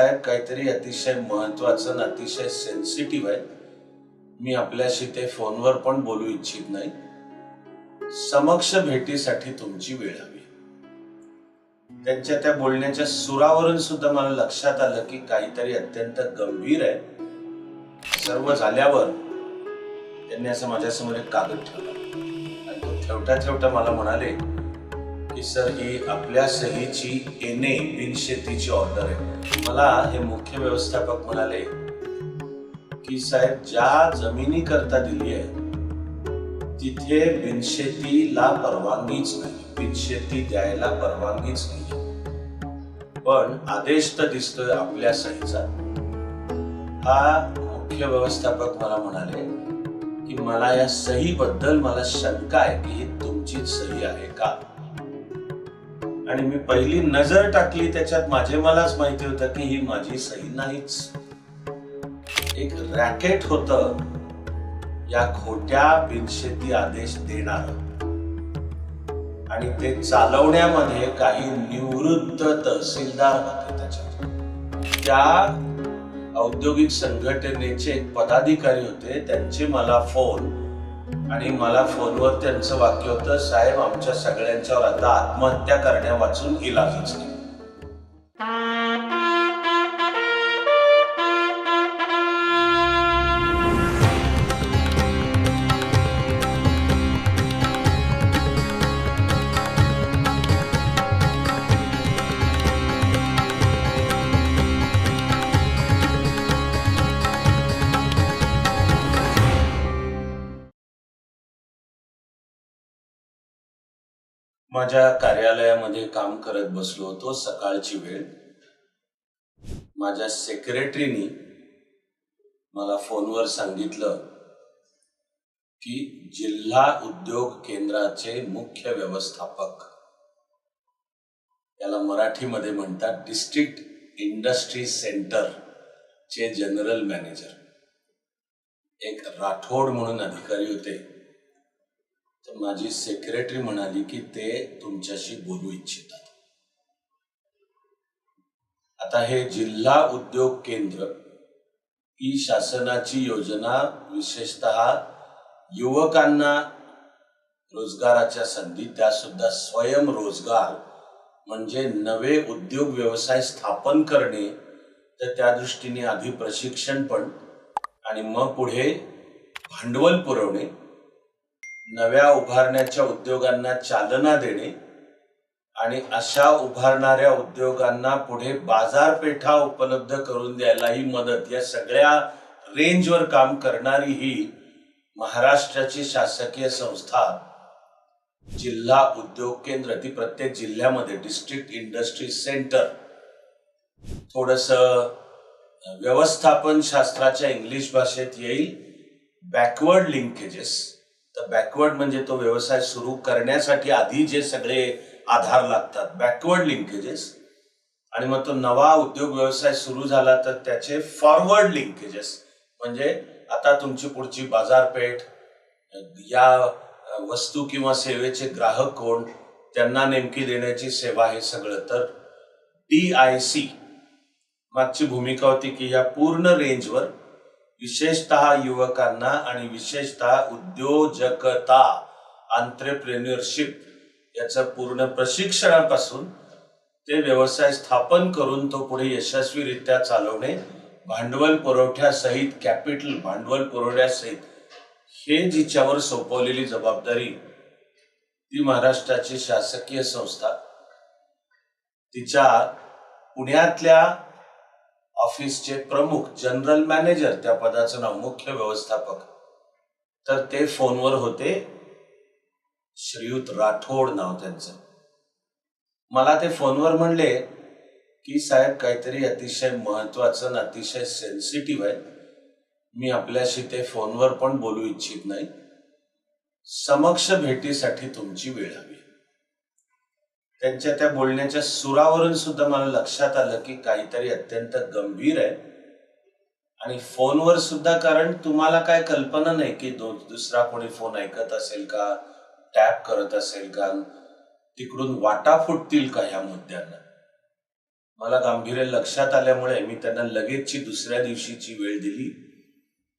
साहेब काहीतरी अतिशय महत्वाचं आणि अतिशय सेन्सिटिव्ह आहे. मी आपल्याशी ते फोनवर पण बोलू इच्छित नाही. समक्ष भेटीसाठी तुमची वेळ हवी. त्यांच्या त्या बोलण्याच्या सुरावरून सुद्धा मला लक्षात आलं की काहीतरी अत्यंत गंभीर आहे. सर्व झाल्यावर त्यांनी असं माझ्यासमोर एक कागद ठेवला. आणि तो ठेवता ठेवता मला म्हणाले सर ही आपल्या सहीची एने बिनशेतीची ऑर्डर आहे. मला हे मुख्य व्यवस्थापक म्हणाले की साहेब ज्या जमिनी करता दिली आहे तिथे बिनशेतीला परवानगीच नाही. बिनशेती द्यायला परवानगीच नाही. पण आदेश तर दिसतोय आपल्या सहीचा. हा मुख्य व्यवस्थापक मला म्हणाले की मला या सही बद्दल मला शंका आहे की ही तुमचीच सही आहे का? आणि मी पहिली नजर टाकली त्याच्यात माझे मलाच माहिती होतं की ही माझी सही नाहीच. एक रॅकेट होत या खोट्या बिनशेती आदेश देणार. आणि ते चालवण्यामध्ये काही निवृत्त तहसीलदार होते त्याच्यात. त्या औद्योगिक संघटनेचे एक पदाधिकारी होते त्यांचे मला फोन आणि मला फोनवर त्यांचं वाक्य होतं साहेब आमच्या सगळ्यांच्यावर आता आत्महत्या करण्या वाचून इलाजच नाही. माझ्या कार्यालयामध्ये काम करत बसलो होतो सकाळची वेळ. माझ्या सेक्रेटरीनी मला फोनवर सांगितलं की जिल्हा उद्योग केंद्राचे मुख्य व्यवस्थापक याला मराठीमध्ये म्हणतात डिस्ट्रिक्ट इंडस्ट्री सेंटर चे जनरल मॅनेजर एक राठोड म्हणून अधिकारी होते. तर माझी सेक्रेटरी म्हणाली की ते तुमच्याशी बोलू इच्छितात. आता हे जिल्हा उद्योग केंद्र ही शासनाची योजना विशेषत युवकांना रोजगाराच्या संधी त्या सुद्धा स्वयंरोजगार म्हणजे नवे उद्योग व्यवसाय स्थापन करणे तर त्या दृष्टीने आधी प्रशिक्षण पण आणि मग पुढे भांडवल पुरवणे नव्या उभारण्याच्या उद्योगांना चालना देणे आणि अशा उभारणाऱ्या उद्योगांना पुढे बाजारपेठा उपलब्ध करून द्यायलाही मदत. या सगळ्या रेंजवर काम करणारी ही महाराष्ट्राची शासकीय संस्था जिल्हा उद्योग केंद्र ती प्रत्येक जिल्ह्यामध्ये डिस्ट्रिक्ट इंडस्ट्री सेंटर थोडस व्यवस्थापन शास्त्राच्या इंग्लिश भाषेत येईल. बॅकवर्ड लिंकेजेस तर बॅकवर्ड म्हणजे तो व्यवसाय सुरू करण्यासाठी आधी जे सगळे आधार लागतात बॅकवर्ड लिंकेजेस आणि मग तो नवा उद्योग व्यवसाय सुरू झाला तर त्याचे फॉरवर्ड लिंकेजेस म्हणजे आता तुमची पुढची बाजारपेठ या वस्तू किंवा सेवेचे ग्राहक कोण त्यांना नेमकी देण्याची सेवा हे सगळं. तर डी आय सी मागची भूमिका होती की या पूर्ण रेंजवर विशेषतः युवकांना आणि विशेषतः उद्योजकता आंतरप्रेन्युअरशिप याचं पूर्ण प्रशिक्षणापासून ते व्यवसाय स्थापन करून तो पुढे यशस्वीरित्या चालवणे भांडवल पुरवठ्यासहित कॅपिटल भांडवल पुरवठ्यासहित हे जिच्यावर सोपवलेली जबाबदारी ती महाराष्ट्राची शासकीय संस्था. तिच्या पुण्यातल्या ऑफिसचे प्रमुख जनरल मॅनेजर त्या पदाचं नाव मुख्य व्यवस्थापक. तर ते फोनवर होते. श्रीयुत राठोड नाव त्यांचं. मला ते फोनवर म्हणले की साहेब काहीतरी अतिशय महत्वाचं आणि अतिशय सेन्सिटिव्ह आहे. मी आपल्याशी ते फोनवर पण बोलू इच्छित नाही. समक्ष भेटीसाठी तुमची वेळ हवी. त्यांच्या त्या बोलण्याच्या सुरावरून सुद्धा मला लक्षात आलं की काहीतरी अत्यंत गंभीर आहे. आणि फोनवर सुद्धा कारण तुम्हाला काय कल्पना नाही की दो दुसरा कोणी फोन ऐकत असेल का टॅप करत असेल का तिकडून वाटा फुटतील का ह्या मुद्द्यांना? मला गांभीर्य लक्षात आल्यामुळे मी त्यांना लगेचची दुसऱ्या दिवशीची वेळ दिली.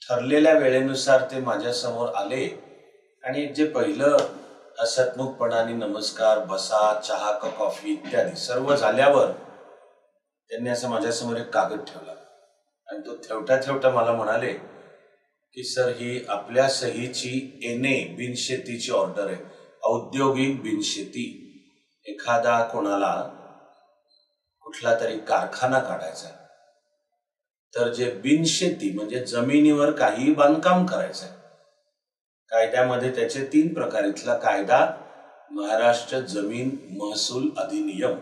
ठरलेल्या वेळेनुसार ते माझ्यासमोर आले आणि जे पहिलं हसतमुखपणाने नमस्कार बसा चहा का कॉफी इत्यादी सर्व झाल्यावर त्यांनी असं माझ्यासमोर एक कागद ठेवला. आणि तो ठेवता ठेवता मला म्हणाले की सर ही आपल्या सहीची एने बिनशेतीची ऑर्डर आहे. औद्योगिक बिनशेती. एखादा कोणाला कुठला तरी कारखाना काढायचा तर जे बिनशेती म्हणजे जमिनीवर काही बांधकाम करायचं आहे कायद्यामध्ये त्याचे तीन प्रकार इथला कायदा महाराष्ट्र जमीन महसूल अधिनियम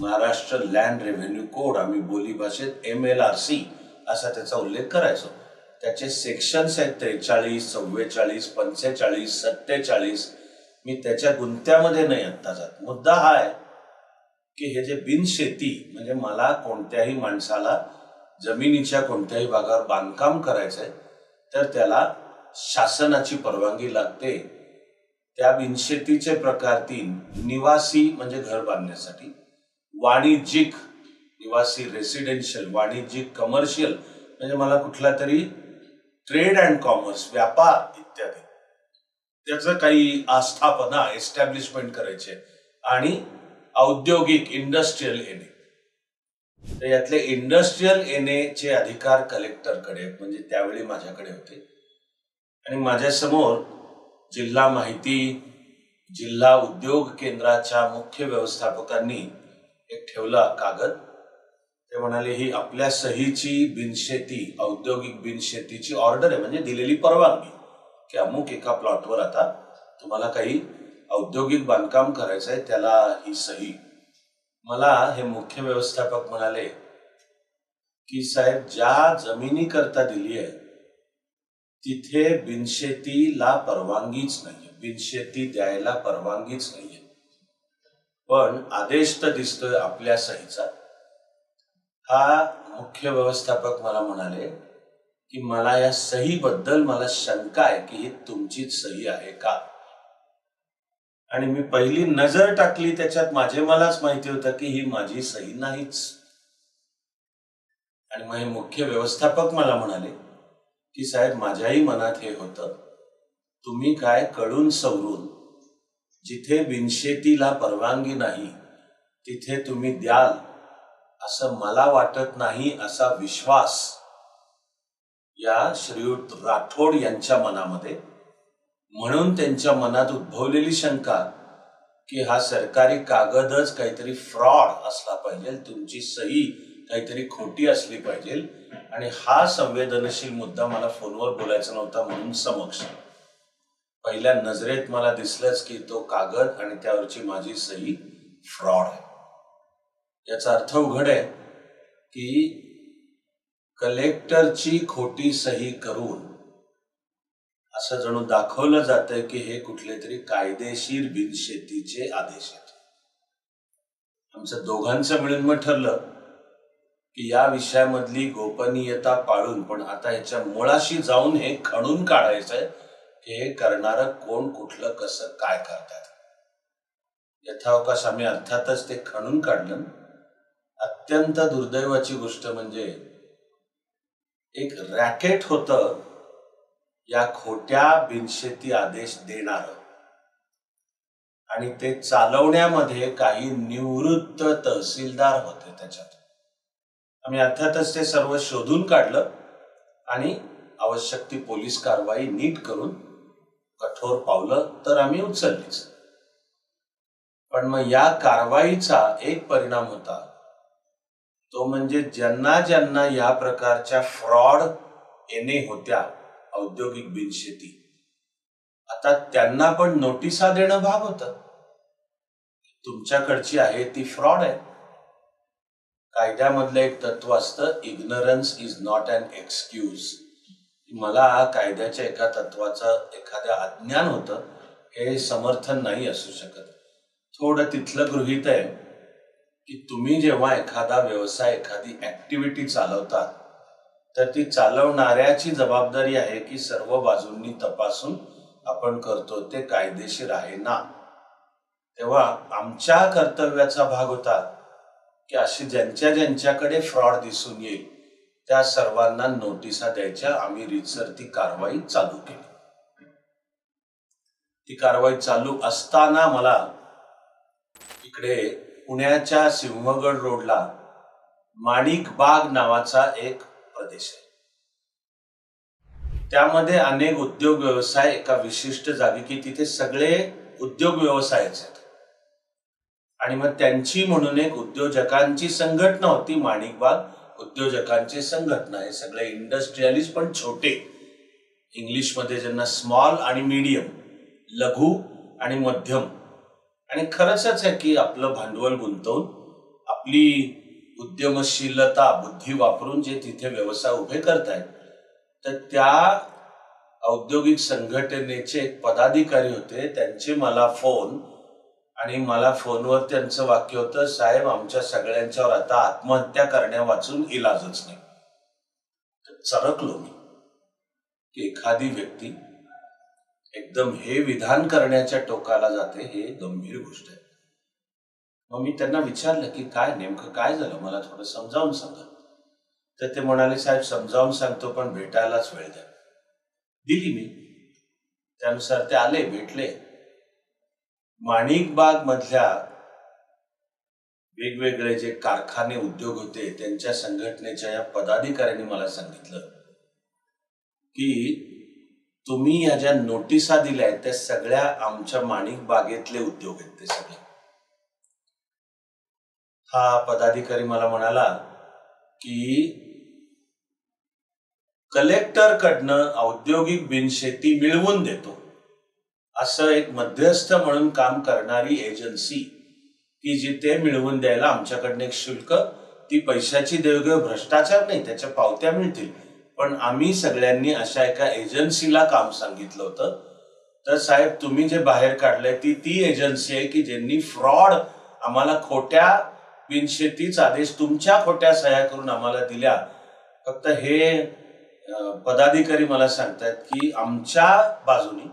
महाराष्ट्र लँड रेव्हेन्यू कोड आम्ही बोली भाषेत एम एल आर सी असा त्याचा उल्लेख करायचो. त्याचे सेक्शन्स आहेत त्रेचाळीस चव्वेचाळीस पंचेचाळीस सत्तेचाळीस. मी त्याच्या गुंत्यामध्ये नाही आत्ता जात. मुद्दा हा आहे की हे जे बिनशेती म्हणजे मला कोणत्याही माणसाला जमिनीच्या कोणत्याही भागावर बांधकाम करायचंय तर त्याला शासनाची परवानगी लागते त्या बिनशेतीचे प्रकार तीन निवासी म्हणजे घर बांधण्यासाठी वाणिज्यिक निवासी रेसिडेन्शियल वाणिज्यिक कमर्शियल म्हणजे मला कुठला तरी ट्रेड अँड कॉमर्स व्यापार इत्यादी. त्याचं काही आस्थापना एस्टॅब्लिशमेंट करायचे आणि औद्योगिक इंडस्ट्रीयल एने तर यातले इंडस्ट्रीयल एने चे अधिकार कलेक्टरकडे आहेत, म्हणजे त्यावेळी माझ्याकडे होते. आणि माझ्यासमोर जिल्हा माहिती जिल्हा उद्योग केंद्राच्या मुख्य व्यवस्थापकांनी एक ठेवला कागद. ते म्हणाले ही आपल्या सहीची बिनशेती औद्योगिक बिनशेतीची ऑर्डर आहे. म्हणजे दिलेली परवानगी. की अमुक एका प्लॉटवर आता तुम्हाला काही औद्योगिक बांधकाम करायचं आहे त्याला ही सही. मला हे मुख्य व्यवस्थापक म्हणाले की साहेब ज्या जमिनी करता दिली आहे तिथे बिनशेतीला परवानगीच नाहीये. बिनशेती द्यायला परवानगीच नाहीये. पण आदेश तर दिसतोय आपल्या सहीचा. हा मुख्य व्यवस्थापक मला म्हणाले की मला या सहीबद्दल मला शंका आहे की ही तुमचीच सही आहे का? आणि मी पहिली नजर टाकली त्याच्यात माझे मलाच माहिती होतं की ही माझी सही नाहीच. आणि मग हे मुख्य व्यवस्थापक मला म्हणाले की साहेब माझ्याही मनात हे होतं. तुम्ही काय कळून सवरून जिथे बिनशेतीला परवानगी नाही तिथे तुम्ही द्याल असं मला वाटत नाही असा विश्वास या श्रीयुत राठोड यांच्या मनामध्ये. म्हणून त्यांच्या मनात उद्भवलेली शंका की हा सरकारी कागदच काहीतरी फ्रॉड असला पाहिजे तुमची सही काहीतरी खोटी असली पाहिजे. आणि हा संवेदनशील मुद्दा मला फोनवर बोलायचा नव्हता म्हणून समक्ष. पहिल्या नजरेत मला दिसलंच की तो कागद आणि त्यावरची माझी सही फ्रॉड आहे. याचा अर्थ उघड आहे की कलेक्टरची खोटी सही करून असं जणू दाखवलं जातं की हे कुठले तरी कायदेशीर बिनशेतीचे आदेश आहेत. आमचं दोघांचं मिळून मग ठरलं. की या विषयामधली गोपनीयता पाळून पण आता याच्या मुळाशी जाऊन हे खणून काढायचंय की हे करणारं कोण कुठलं कसं काय करतात. यथावकाश आम्ही अर्थातच ते खणून काढलं. अत्यंत दुर्दैवाची गोष्ट म्हणजे एक रॅकेट होतं या खोट्या बिनशेती आदेश देणार. आणि ते चालवण्यामध्ये काही निवृत्त तहसीलदार होते त्याच्यात. आम्ही अर्थातच ते सर्व शोधून काढलं आणि आवश्यक ती पोलीस कारवाई नीट करून कठोर पावलं तर आम्ही उचललीच. पण मग या कारवाईचा एक परिणाम होता. तो म्हणजे ज्यांना ज्यांना या प्रकारच्या फ्रॉड येणे होत्या औद्योगिक बिनशेती आता त्यांना पण नोटिसा देणं भाग होत. तुमच्याकडची आहे ती फ्रॉड आहे. कायद्यामधलं एक तत्व असतं ignorance is not an excuse मला कायद्याच्या एका तत्वाचं एखाद्या अज्ञान होतं हे समर्थन नाही असू शकत. थोडं तिथलं गृहित आहे की तुम्ही जेव्हा एखादा व्यवसाय एखादी ऍक्टिव्हिटी चालवता तर ती चालवणाऱ्याची जबाबदारी आहे की सर्व बाजूंनी तपासून आपण करतो ते कायदेशीर आहे ना? तेव्हा आमच्या कर्तव्याचा भाग होता की अशी ज्यांच्या ज्यांच्याकडे फ्रॉड दिसून येईल त्या सर्वांना नोटिसा द्यायच्या. आम्ही रीतसर ती कारवाई चालू केली. ती कारवाई चालू असताना मला इकडे पुण्याच्या सिंहगड रोडला माणिक बाग नावाचा एक प्रदेश आहे. त्यामध्ये अनेक उद्योग व्यवसाय एका विशिष्ट जागी की तिथे सगळे उद्योग व्यवसायाचे आणि मग त्यांची म्हणून एक उद्योजकांची संघटना होती माणिकबाग. उद्योजकांची संघटना हे सगळे इंडस्ट्रियलिस्ट पण छोटे. इंग्लिशमध्ये ज्यांना स्मॉल आणि मीडियम लघु आणि मध्यम. आणि खरंच आहे की आपलं भांडवल गुंतवून आपली उद्यमशीलता बुद्धी वापरून जे तिथे व्यवसाय उभे करतायत तर त्या औद्योगिक संघटनेचे एक पदाधिकारी होते त्यांचे मला फोन आणि मला फोनवर त्यांचं वाक्य होतं साहेब आमच्या सगळ्यांच्यावर आता आत्महत्या करण्या वाचून इलाजच नाही. तर चरकलो मी की एखादी व्यक्ती एकदम हे विधान करण्याच्या टोकाला जाते हे गंभीर गोष्ट आहे. मग मी त्यांना विचारलं की काय नेमकं काय झालं? मला थोडं समजावून सांगा. तर ते म्हणाले साहेब समजावून सांगतो पण भेटायलाच वेळ द्या. दिली मी. त्यानुसार ते आले भेटले. माणिकबाग मधल्या वेगवेगळे जे कारखाने उद्योग होते त्यांच्या संघटनेच्या या पदाधिकाऱ्यांनी मला सांगितलं की तुम्ही या ज्या नोटिसा दिल्या आहेत त्या सगळ्या आमच्या माणिक बागेतले उद्योग आहेत ते सगळे. हा पदाधिकारी मला म्हणाला की कलेक्टर कडनं औद्योगिक बिनशेती मिळवून देतो. असं एक मध्यस्थ म्हणून काम करणारी एजन्सी की जी ते मिळवून द्यायला आमच्याकडनं एक शुल्क ती पैशाची देवघेव भ्रष्टाचार नाही त्याच्या पावत्या मिळतील. पण आम्ही सगळ्यांनी अशा एका एजन्सीला काम सांगितलं होतं. तर साहेब तुम्ही जे बाहेर काढलंय ती ती एजन्सी आहे की ज्यांनी फ्रॉड आम्हाला खोट्या बिनशेतीच आदेश तुमच्या खोट्या सह्या करून आम्हाला दिल्या. फक्त हे पदाधिकारी मला सांगतायत की आमच्या बाजूनी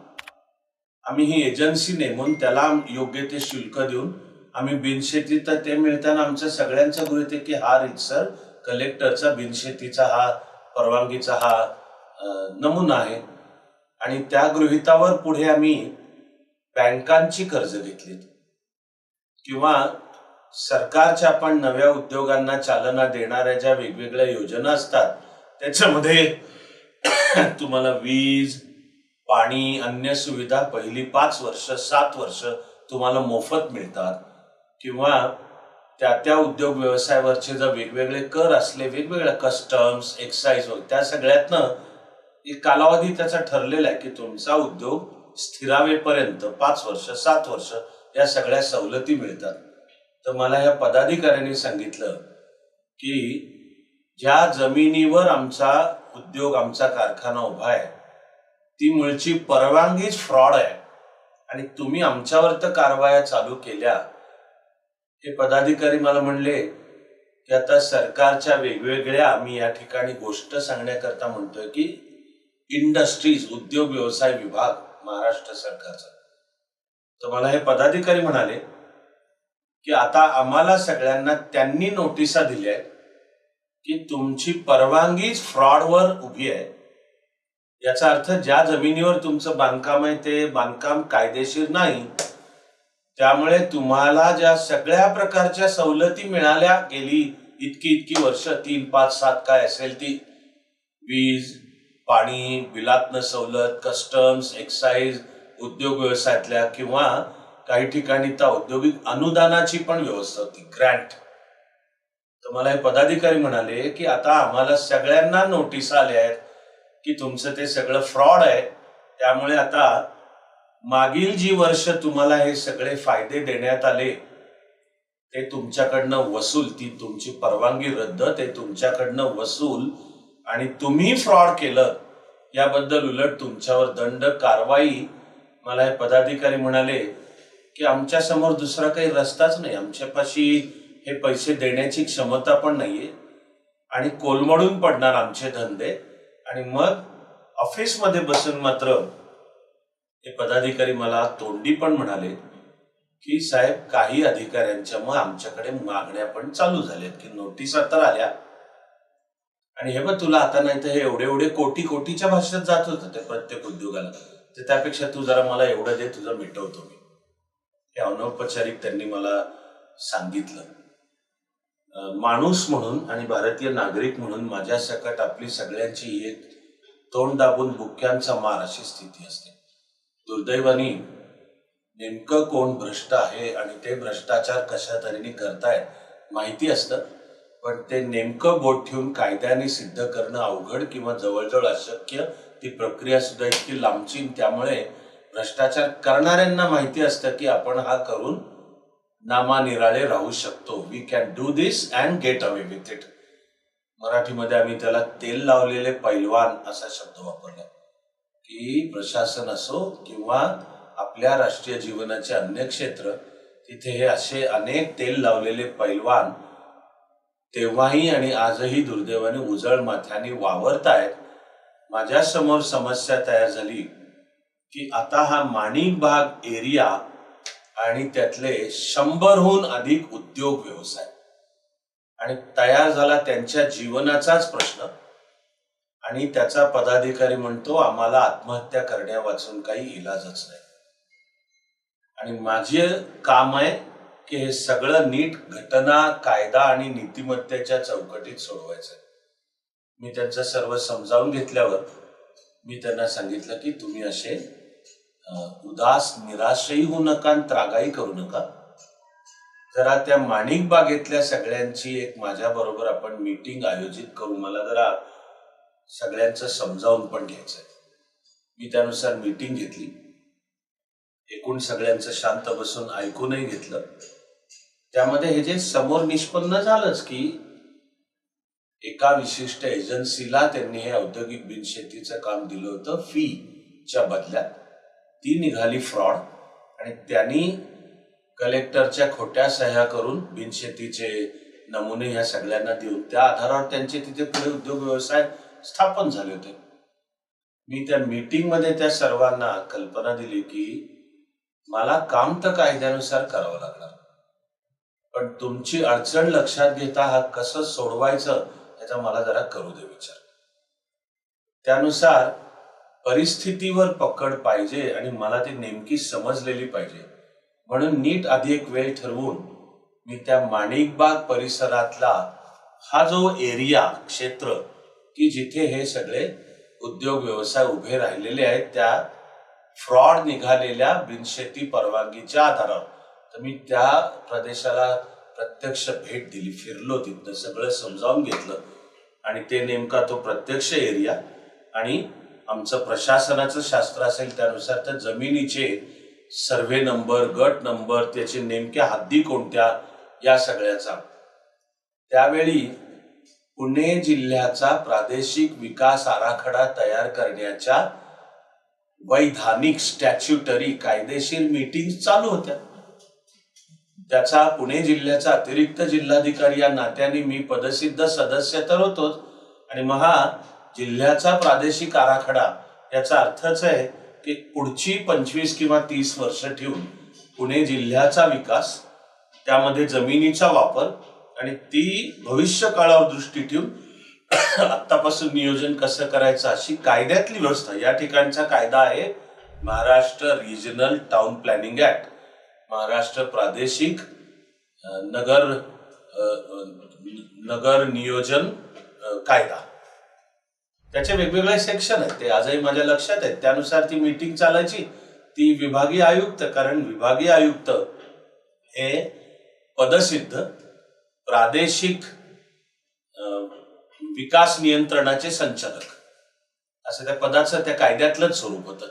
आम्ही ही एजन्सी नेमून त्याला योग्य ते शुल्क देऊन आम्ही बिनशेती तर ते मिळताना आमचं सगळ्यांचं गृहित आहे की हा रितसर कलेक्टरचा बिनशेतीचा हा परवानगीचा हा नमुना आहे. आणि त्या गृहितावर पुढे आम्ही बँकांची कर्ज घेतली. किंवा सरकारच्या आपण नव्या उद्योगांना चालना देणाऱ्या ज्या वेगवेगळ्या योजना असतात त्याच्यामध्ये तुम्हाला वीज पाणी अन्य सुविधा पहिली पाच वर्ष सात वर्ष तुम्हाला मोफत मिळतात. किंवा त्या त्या उद्योग व्यवसायावरचे जर वेगवेगळे कर असले वेगवेगळ्या कस्टम्स एक्साईज त्या सगळ्यातनं एक कालावधी त्याचा ठरलेला आहे की तुमचा उद्योग स्थिरावेपर्यंत पाच वर्ष सात वर्ष या सगळ्या सवलती मिळतात. तर मला ह्या पदाधिकाऱ्यांनी सांगितलं की ज्या जमिनीवर आमचा उद्योग आमचा कारखाना उभा आहे ती मुळची परवानगीच फ्रॉड आहे. आणि तुम्ही आमच्यावर तर कारवाया चालू केल्या. हे पदाधिकारी मला म्हणले की आता सरकारच्या वेगवेगळ्या आम्ही या ठिकाणी गोष्ट सांगण्याकरता म्हणतोय की इंडस्ट्रीज उद्योग व्यवसाय विभाग महाराष्ट्र सरकारचा. तर मला हे पदाधिकारी म्हणाले की आता आम्हाला सगळ्यांना त्यांनी नोटिसा दिल्या की तुमची परवानगीच फ्रॉडवर उभी आहे. याचा अर्थ ज्या जमिनीवर तुमचं बांधकाम आहे ते बांधकाम कायदेशीर नाही. त्यामुळे तुम्हाला ज्या सगळ्या प्रकारच्या सवलती मिळाल्या गेली इतकी इतकी वर्ष तीन पाच सात काय असेल ती. वीज पाणी बिलातनं सवलत कस्टम्स एक्साईज उद्योग व्यवसायातल्या किंवा काही ठिकाणी त्या औद्योगिक अनुदानाची पण व्यवस्था होती ग्रँट तर मला हे पदाधिकारी म्हणाले की आता आम्हाला सगळ्यांना नोटीस आल्या आहेत. की तुमचं ते सगळं फ्रॉड आहे त्यामुळे आता मागील जी वर्ष तुम्हाला हे सगळे फायदे देण्यात आले ते तुमच्याकडनं वसूल ती तुमची परवानगी रद्द ते तुमच्याकडनं वसूल आणि तुम्ही फ्रॉड केलं याबद्दल उलट तुमच्यावर दंड कारवाई मला हे पदाधिकारी म्हणाले की आमच्यासमोर दुसरा काही रस्ताच नाही आमच्यापाशी हे पैसे देण्याची क्षमता पण नाहीये आणि कोलमडून पडणार आमचे धंदे. आणि मग ऑफिसमध्ये बसून मात्र हे पदाधिकारी मला तोंडी पण म्हणाले की साहेब काही अधिकाऱ्यांच्या मग आमच्याकडे मागण्या पण चालू झाल्यात की नोटिसा तर आल्या. आणि हे बघ तुला आता नाही तर हे एवढे एवढे कोटी कोटीच्या भाषेत जात होतं ते प्रत्येक उद्योगाला. तर त्यापेक्षा तू जरा मला एवढं दे तुझं मिटवतो मी. हे अनौपचारिक त्यांनी मला सांगितलं. माणूस म्हणून आणि भारतीय नागरिक म्हणून माझ्या सकट आपली सगळ्यांची एक तोंड दाबून बुक्क्यांचा मार अशी स्थिती असते. दुर्दैवाने नेमकं कोण भ्रष्ट आहे आणि ते भ्रष्टाचार कशा तऱ्हेने करतायत माहिती असतं पण ते नेमकं बोट ठेवून कायद्याने सिद्ध करणं अवघड किंवा जवळजवळ अशक्य ती प्रक्रिया सुद्धा इतकी लांबची त्यामुळे भ्रष्टाचार करणाऱ्यांना माहिती असतं की आपण हा करून नामानिराळे राहू शकतो. We can do this and get away with it मराठीमध्ये आम्ही त्याला तेल लावलेले पैलवान असा शब्द वापरला. की प्रशासन असो किंवा आपल्या राष्ट्रीय जीवनाचे अन्य क्षेत्र तिथे हे असे अनेक तेल लावलेले पैलवान तेव्हाही आणि आजही दुर्दैवाने उजळ माथ्याने वावरतायत. आहेत माझ्यासमोर समस्या तयार झाली की आता हा माणिक भाग एरिया आणि त्यातले शंभरहून अधिक उद्योग व्यवसाय. आणि तयार झाला त्यांच्या जीवनाचाच प्रश्न. आणि त्याचा पदाधिकारी म्हणतो आम्हाला आत्महत्या करण्या वाचून काही इलाजच नाही. आणि माझे काम आहे की हे सगळं नीट घटना कायदा आणि नीतिमत्तेच्या चौकटीत सोडवायचं मी त्यांचं सर्व समजावून घेतल्यावर मी त्यांना सांगितलं की तुम्ही असे उदास निराशही होऊ नका आणि त्रागाही करू नका. जरा त्या माणिक बागेतल्या सगळ्यांची एक माझ्या बरोबर आपण मीटिंग आयोजित करू. मला जरा सगळ्यांचं समजावून पण घ्यायचंय. मी त्यानुसार मीटिंग घेतली. एकूण सगळ्यांचं शांत बसून ऐकूनही घेतलं. त्यामध्ये हे जे समोर निष्पन्न झालंच की एका विशिष्ट एजन्सीला त्यांनी हे औद्योगिक बिनशेतीचं काम दिलं होतं फीच्या बदल्यात. ती निघाली फ्रॉड आणि त्यांनी कलेक्टरच्या खोट्या सह्या करून बिनशेतीचे नमुने ह्या सगळ्यांना देऊन त्या आधारावर त्यांचे तिथे पुढे उद्योग व्यवसाय स्थापन झाले होते. मी त्या मीटिंगमध्ये त्या सर्वांना कल्पना दिली की मला काम तर कायद्यानुसार करावं लागणार. पण तुमची अडचण लक्षात घेता हा कसं सोडवायचं याचा मला जरा करू दे विचार. त्यानुसार परिस्थितीवर पकड पाहिजे आणि मला ती नेमकी समजलेली पाहिजे. म्हणून नीट आधी एक वेळ ठरवून मी त्या माणिकबाग परिसरातला हा जो एरिया क्षेत्र की जिथे हे सगळे उद्योग व्यवसाय उभे राहिलेले आहेत त्या फ्रॉड निघालेल्या बिनशेती परवानगीच्या आधारावर. तर मी त्या प्रदेशाला प्रत्यक्ष भेट दिली फिरलो तिथं सगळं समजावून घेतलं. आणि ते नेमका तो प्रत्यक्ष एरिया आणि आमचं प्रशासनाचं शास्त्र असेल त्यानुसार त्या जमिनीचे सर्वे नंबर गट नंबर त्याचे नेमक्या हद्दी कोणत्या या सगळ्याचा त्यावेळी पुणे जिल्ह्याचा प्रादेशिक विकास आराखडा तयार करण्याच्या वैधानिक स्टॅच्युटरी कायदेशीर मीटिंग चालू होत्या. त्याचा पुणे जिल्ह्याचा अतिरिक्त जिल्हाधिकारी या नात्याने मी पदसिद्ध सदस्य तर होतोच. आणि मग हा जिल्ह्याचा प्रादेशिक आराखडा याचा अर्थच आहे की पुढची पंचवीस किंवा तीस वर्ष ठेवून पुणे जिल्ह्याचा विकास त्यामध्ये जमिनीचा वापर आणि ती भविष्य काळावर दृष्टी ठेवून आत्तापासून नियोजन कसं करायचं अशी कायद्यातली व्यवस्था या ठिकाणचा कायदा आहे Maharashtra regional town planning act Maharashtra प्रादेशिक नगर नगर नियोजन कायदा. त्याचे वेगवेगळे सेक्शन आहेत. ते आजही माझ्या लक्षात आहेत. त्यानुसार ती मीटिंग चालायची. ती विभागीय आयुक्त कारण विभागीय आयुक्त हे पदसिद्ध प्रादेशिक विकास नियंत्रणाचे संचालक. असं त्या पदाचं त्या कायद्यातलंच स्वरूप होतं.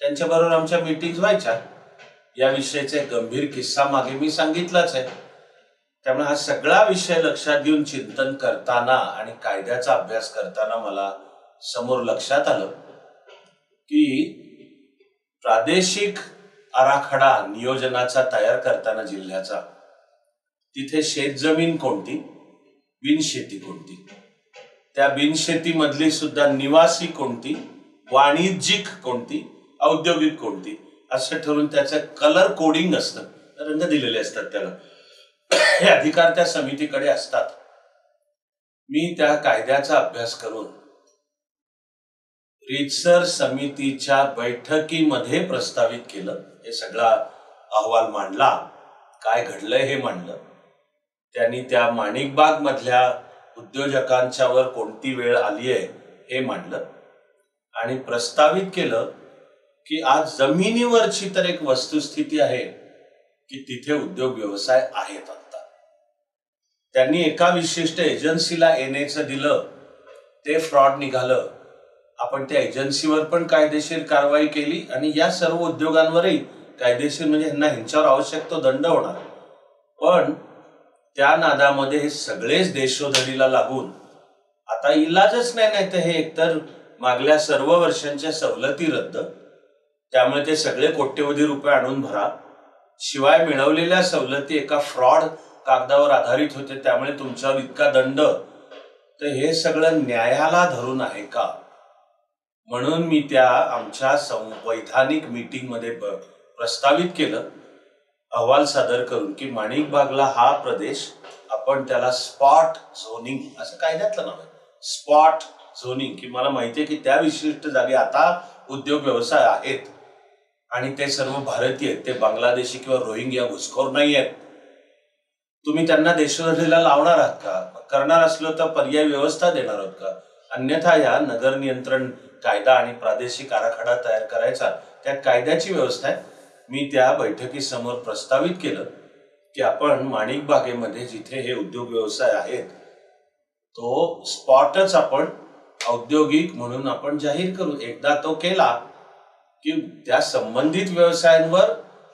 त्यांच्याबरोबर आमच्या मीटिंग व्हायच्या. याविषयीचा एक गंभीर किस्सा मागे मी सांगितलाच आहे. त्यामुळे हा सगळा विषय लक्षात घेऊन चिंतन करताना आणि कायद्याचा अभ्यास करताना मला समोर लक्षात आलं की प्रादेशिक आराखडा नियोजनाचा तयार करताना जिल्ह्याचा तिथे शेतजमीन कोणती? बिनशेती कोणती? त्या बिनशेतीमधली सुद्धा निवासी कोणती? वाणिज्यिक कोणती? औद्योगिक कोणती? असं ठरवून त्याचं कलर कोडिंग असतं. रंग दिलेले असतात त्याला. हे अधिकार त्या समितीकडे असतात. मी त्या कायद्याचा अभ्यास करून रीतसर समितीच्या बैठकीमध्ये प्रस्तावित केलं. हे सगळा अहवाल मांडला. काय घडलंय हे मांडलं. त्यांनी त्या माणिकबाग मधल्या उद्योजकांच्यावर कोणती वेळ आली आहे हे मांडलं. आणि प्रस्तावित केलं की आज जमिनीवरची तर एक वस्तुस्थिती आहे की तिथे उद्योग व्यवसाय आहेत आता. त्यांनी एका विशिष्ट एजन्सीला येण्याचं दिलं. ते फ्रॉड निघालं. आपण त्या एजन्सीवर पण कायदेशीर कारवाई केली आणि या सर्व उद्योगांवरही कायदेशीर म्हणजे ह्यांना ह्यांच्यावर आवश्यक तो दंड होणार. पण त्या नादामध्ये हे सगळेच देशोधडीला लागून आता इलाजच नाही नाही तर हे एकतर मागल्या सर्व वर्षांच्या सवलती रद्द त्यामुळे ते सगळे कोट्यवधी रुपये आणून भरा. शिवाय मिळवलेल्या सवलती एका फ्रॉड कागदावर आधारित होते त्यामुळे तुमच्यावर इतका दंड. तर हे सगळं न्यायाला धरून आहे का? म्हणून मी त्या आमच्या संवैधानिक मीटिंगमध्ये प्रस्तावित केलं. अहवाल सादर करून की माणिकबागला हा प्रदेश आपण त्याला स्पॉट झोनिंग असं कायद्यातलं नाव आहे. स्पॉट झोनिंग की मला माहिती आहे की त्या विशिष्ट जागी आता उद्योग व्यवसाय आहेत. आणि ते सर्व भारतीय आहेत. ते बांगलादेशी किंवा रोहिंग्या घुसखोर नाही आहेत. तुम्ही त्यांना देशोधडीला लावणार आहात का? करणार असलो तर पर्याय व्यवस्था देणार आहोत का? अन्यथा या नगर नियंत्रण कायदा आणि प्रादेशिक आराखडा तयार करायचा त्या कायद्याची व्यवस्था आहे. मी त्या बैठकीसमोर प्रस्तावित केलं की आपण माणिक बागेमध्ये जिथे हे उद्योग व्यवसाय आहेत तो स्पॉटच आपण औद्योगिक म्हणून आपण जाहीर करू. एकदा तो केला की त्या संबंधित व्यवसायांवर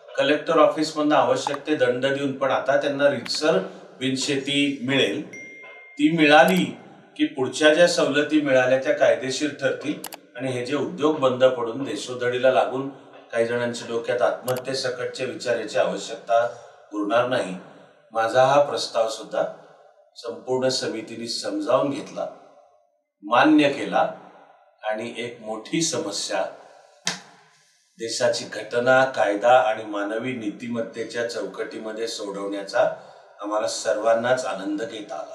कलेक्टर ऑफिसमधनं आवश्यक ते दंड देऊन पण आता त्यांना रितसर बिनशेती मिळेल. ती मिळाली की पुढच्या ज्या सवलती मिळाल्या त्या कायदेशीर ठरतील. आणि हे जे उद्योग बंद पडून देशोधडीला लागून काही जणांच्या डोक्यात आत्महत्येसकटचे विचार याची आवश्यकता उरणार नाही. माझा हा प्रस्ताव सुद्धा संपूर्ण समितीने समजावून घेतला मान्य केला आणि एक मोठी समस्या देशाची घटना कायदा आणि मानवी नीतिमत्तेच्या चौकटीमध्ये सोडवण्याचा आम्हाला सर्वांनाच आनंद घेता आला.